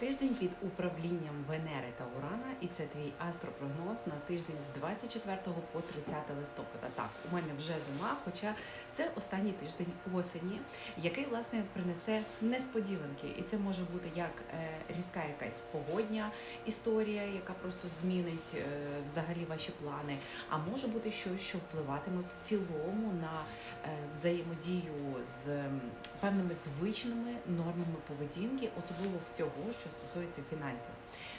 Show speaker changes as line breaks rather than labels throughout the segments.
Тиждень під управлінням Венери та Урана, і це твій астропрогноз на тиждень з 24 по 30 листопада. Так, у мене вже зима, хоча це останній тиждень осені, який власне принесе несподіванки, і це може бути як е, різка якась погодня історія, яка просто змінить е, взагалі ваші плани. А може бути щось, що впливатиме в цілому на е, взаємодію з певними звичними нормами поведінки, особливо всього, що стосується фінансів.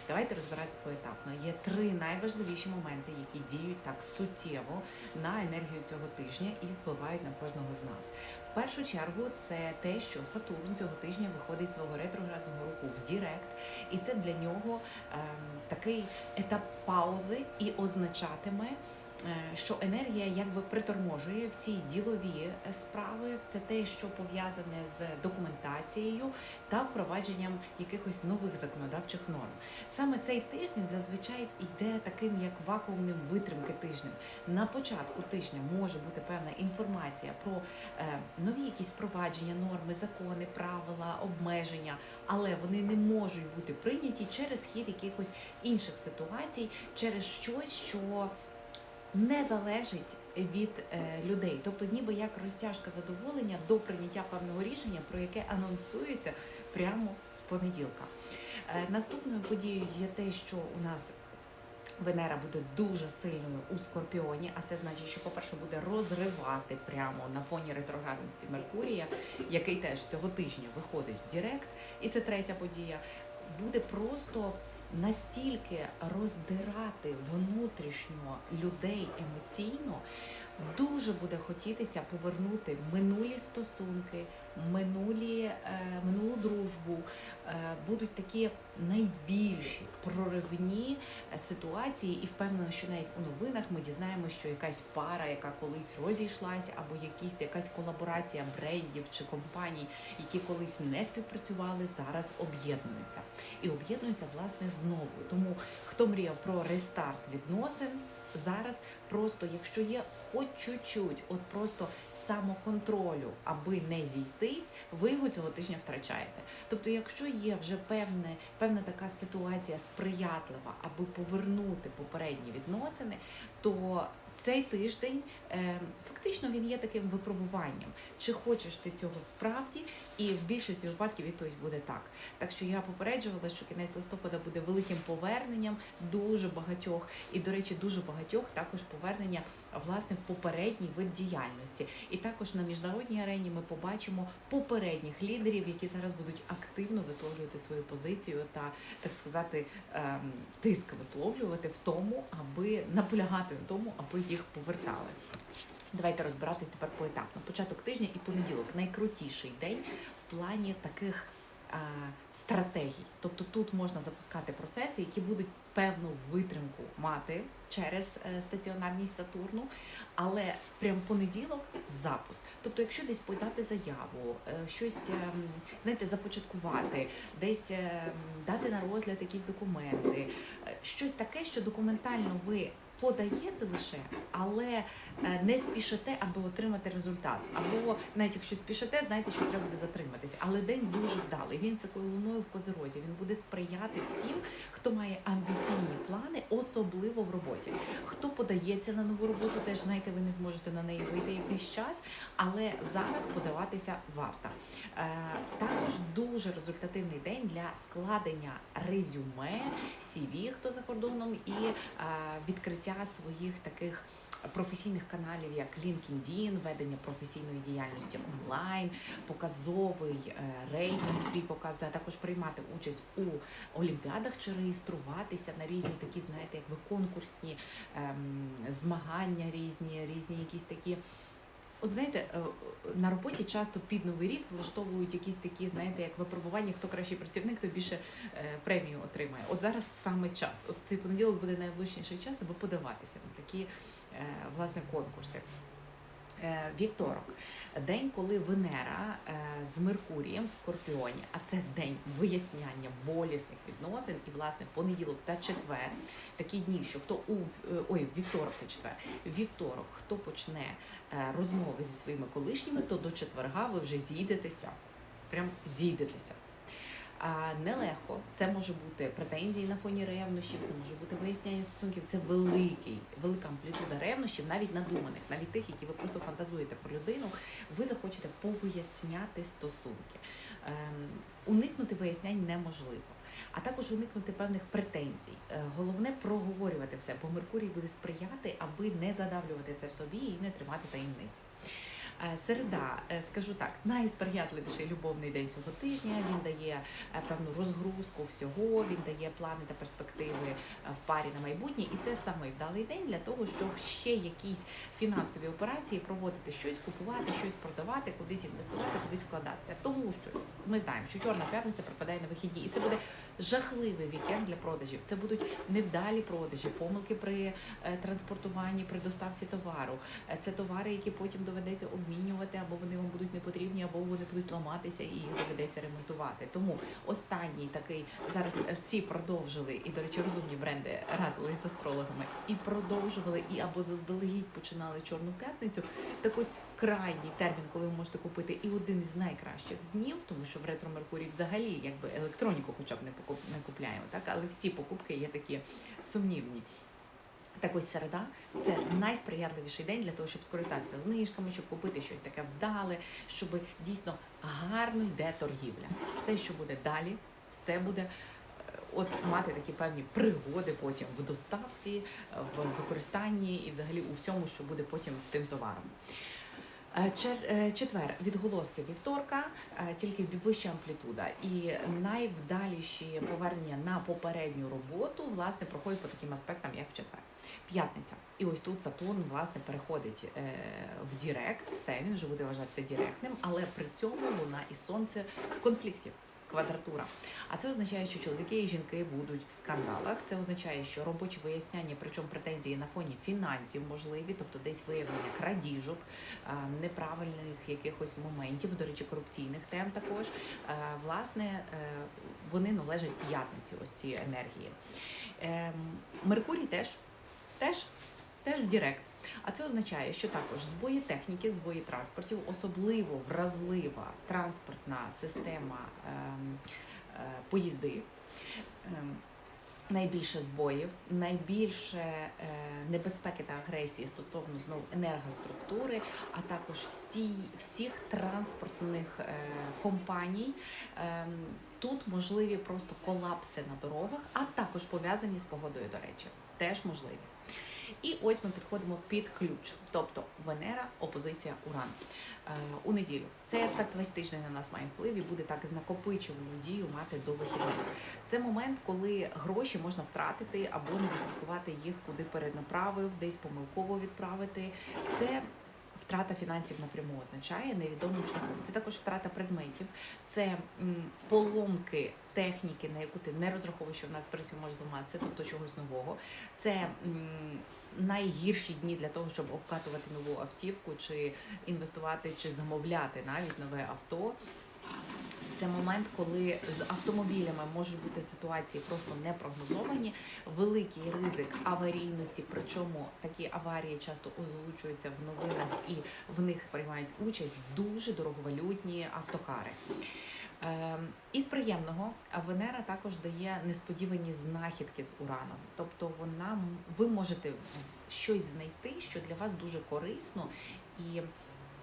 Давайте розбиратися поетапно. Є три найважливіші моменти, які діють так суттєво на енергію цього тижня і впливають на кожного з нас. В першу чергу, це те, що Сатурн цього тижня виходить з свого ретроградного руху в Дірект, і це для нього ем, такий етап паузи і означатиме. Е, Що енергія якби приторможує всі ділові е, справи, все те, що пов'язане з документацією та впровадженням якихось нових законодавчих норм. Саме цей тиждень зазвичай йде таким як вакуумним витримки тижнем. На початку тижня може бути певна інформація про е, нові якісь впровадження, норми, закони, правила, обмеження, але вони не можуть бути прийняті через хід якихось інших ситуацій, через щось, що не залежить від е, людей, тобто ніби як розтяжка задоволення до прийняття певного рішення, про яке анонсується прямо з понеділка. Е, наступною подією є те, що у нас Венера буде дуже сильною у Скорпіоні, а це значить, що, по-перше, буде розривати прямо на фоні ретроградності Меркурія, який теж цього тижня виходить в Дірект. І це третя подія. Буде просто настільки роздирати внутрішньо людей емоційно, дуже буде хотітися повернути минулі стосунки, минулі, е, минулу дружбу. Е, будуть такі найбільші проривні е, ситуації, і впевнена, що навіть у новинах ми дізнаємося, що якась пара, яка колись розійшлася, або якісь якась колаборація брендів чи компаній, які колись не співпрацювали, зараз об'єднуються і об'єднуються власне знову. Тому хто мріяв про рестарт відносин. Зараз просто, якщо є хоч чуть-чуть, от просто самоконтролю, аби не зійтись, ви його цього тижня втрачаєте. Тобто, якщо є вже певне, певна така ситуація сприятлива, аби повернути попередні відносини, то цей тиждень е, фактично він є таким випробуванням. Чи хочеш ти цього справді? І в більшості випадків відповідь буде так. Так що я попереджувала, що кінець листопада буде великим поверненням дуже багатьох, і, до речі, дуже багатьох також повернення власне в попередній вид діяльності. І також на міжнародній арені ми побачимо попередніх лідерів, які зараз будуть активно висловлювати свою позицію та так сказати ем, тиск висловлювати в тому, аби наполягати на тому, аби їх повертали. Давайте розбиратись тепер поетапно. Початок тижня і понеділок найкрутіший день в плані таких а, стратегій. Тобто тут можна запускати процеси, які будуть певну витримку мати через е, стаціонарність Сатурну, але прям понеділок запуск. Тобто, якщо десь подати заяву, е, щось знаєте, започаткувати, десь дати на розгляд якісь документи, е, щось таке, що документально ви подаєте лише, але е, не спішите, аби отримати результат. Або навіть якщо спішите, знаєте, що треба буде затриматись. Але день дуже вдалий. Він такою луною в козирозі. Він буде сприяти всім, хто має амбіційні плани, особливо в роботі. Хто подається на нову роботу, теж знаєте, ви не зможете на неї вийти якийсь час, але зараз подаватися варто. Е, також дуже результативний день для складення резюме, CV, хто за кордоном, і е, відкриття своїх таких. Професійних каналів, як LinkedIn, ведення професійної діяльності онлайн, показовий е, рейтинг свій показує, а також приймати участь у олімпіадах чи реєструватися на різні такі, знаєте, як ви конкурсні ем, змагання, різні, різні якісь такі. От знаєте, е, на роботі часто під новий рік влаштовують якісь такі, знаєте, як випробування, хто кращий працівник, то більше е, премію отримає. От зараз саме час. От цей понеділок буде найвлучніший час, аби подаватися на такі е, власне конкурси. Е, Вівторок, день, коли Венера е, з Меркурієм в Скорпіоні, а це день виясняння болісних відносин, і власне понеділок та четвер, такі дні, що хто у е, ой, вівторок та четвер, вівторок, хто почне розмови зі своїми колишніми, то до четверга ви вже зійдетеся, прям зійдетеся. Нелегко. Це може бути претензії на фоні ревнощів, це може бути виясняння стосунків. Це великий, велика амплітуда ревнощів, навіть надуманих, навіть тих, які ви просто фантазуєте про людину. Ви захочете повиясняти стосунки. Ем, уникнути вияснянь неможливо. А також уникнути певних претензій. Е, Головне проговорювати все, бо Меркурій буде сприяти, аби не задавлювати це в собі і не тримати таємниці. Е, Середа, е, скажу так, найсприятливіший любовний день цього тижня. Він дає е, певну розгрузку всього, він дає плани та перспективи в парі на майбутнє, і це самий вдалий день для того, щоб ще якісь фінансові операції проводити, щось купувати, щось продавати, кудись інвестувати, кудись вкладатися. Тому що ми знаємо, що чорна п'ятниця припадає на вихідні, і це буде жахливий вікенд для продажів. Це будуть невдалі продажі, помилки при транспортуванні, при доставці товару. Це товари, які потім доведеться обмінювати, або вони вам будуть не потрібні, або вони будуть ламатися і їх доведеться ремонтувати. Тому останній такий зараз всі продовжили, і до речі, розумні бренди радились з астрологами, і продовжували, і або заздалегідь починали чорну п'ятницю. Так ось крайній термін, коли ви можете купити, і один із найкращих днів, тому що в ретро Меркурій взагалі якби електроніку, хоча б не покуп не купляємо, так але всі покупки є такі сумнівні. Так ось середа це найсприятливіший день для того, щоб скористатися знижками, щоб купити щось таке вдале, щоб дійсно гарно йде торгівля. Все, що буде далі, все буде. е, От мати такі певні пригоди потім в доставці, е, в використанні і взагалі у всьому, що буде потім з тим товаром. Е, е, Четвер відголоски вівторка, е, тільки вища амплітуда. І найвдаліші повернення на попередню роботу власне проходять по таким аспектам, як в четвер. П'ятниця. І ось тут Сатурн власне переходить в Дірект. Все він вже буде вважатися діректним, але при цьому Луна і Сонце в конфлікті. Квадратура. А це означає, що чоловіки і жінки будуть в скандалах. Це означає, що робочі виясняння, причому претензії на фоні фінансів можливі, тобто десь виявлення крадіжок, неправильних якихось моментів, до речі, корупційних тем також. Власне, е, вони належать п'ятниці, ось ці енергії. Ем, Меркурій теж, теж, теж в Дірект. А це означає, що також збої техніки, збої транспортів, особливо вразлива транспортна система ем, е, поїзди. Ем, Найбільше збоїв, найбільше е, небезпеки та агресії стосовно знову енергоструктури, а також всі, всіх транспортних е, компаній. Ем, тут можливі просто колапси на дорогах, а також пов'язані з погодою, до речі, теж можливі. І ось ми підходимо під ключ, тобто Венера, опозиція Уран. Е, у неділю цей аспект весь тиждень на нас має вплив і буде так накопичувану дію мати до вихідних. Це момент, коли гроші можна втратити або не відслідкувати їх, куди перенаправив, десь помилково відправити. Це Втрата фінансів напряму означає невідомим шляхом. Це також втрата предметів, це поломки техніки, на яку ти не розраховуєш, що вона в принципі може зламатися, тобто чогось нового. Це найгірші дні для того, щоб обкатувати нову автівку, чи інвестувати, чи замовляти навіть нове авто. Це момент, коли з автомобілями можуть бути ситуації просто непрогнозовані, великий ризик аварійності. Причому такі аварії часто озвучуються в новинах і в них приймають участь дуже дороговалютні автокари. Ем, Із приємного Венера також дає несподівані знахідки з ураном. Тобто вона ви можете щось знайти, що для вас дуже корисно і.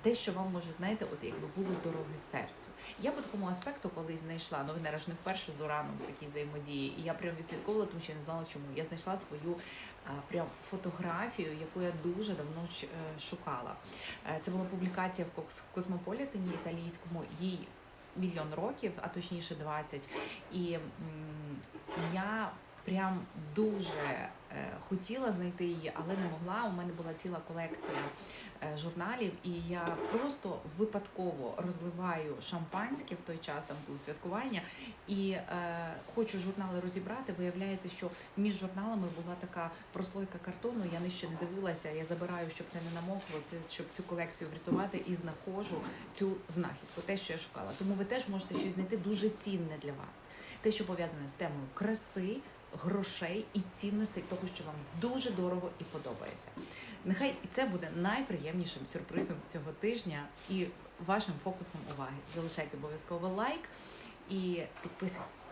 Те, що вам може, знаєте, от якби було дороге серцю. Я по такому аспекту, коли знайшла, ну Венера ж не вперше з ураном в такій взаємодії, і я прям відслідковувала, тому що я не знала чому. Я знайшла свою а, прям фотографію, яку я дуже давно е, шукала. Е, Це була публікація в Космополітені італійському. Їй мільйон років, а точніше 20. І я прям дуже е, хотіла знайти її, але не могла. У мене була ціла колекція е, журналів, і я просто випадково розливаю шампанське в той час, там було святкування, і е, хочу журнали розібрати. Виявляється, що між журналами була така прослойка картону. Я нижче не дивилася. Я забираю, щоб це не намокло, це щоб цю колекцію врятувати, і знаходжу цю знахідку, те, що я шукала. Тому ви теж можете щось знайти дуже цінне для вас. Те, що пов'язане з темою краси, грошей і цінностей того, що вам дуже дорого і подобається. Нехай і це буде найприємнішим сюрпризом цього тижня і вашим фокусом уваги. Залишайте обов'язково лайк і підписуйтесь.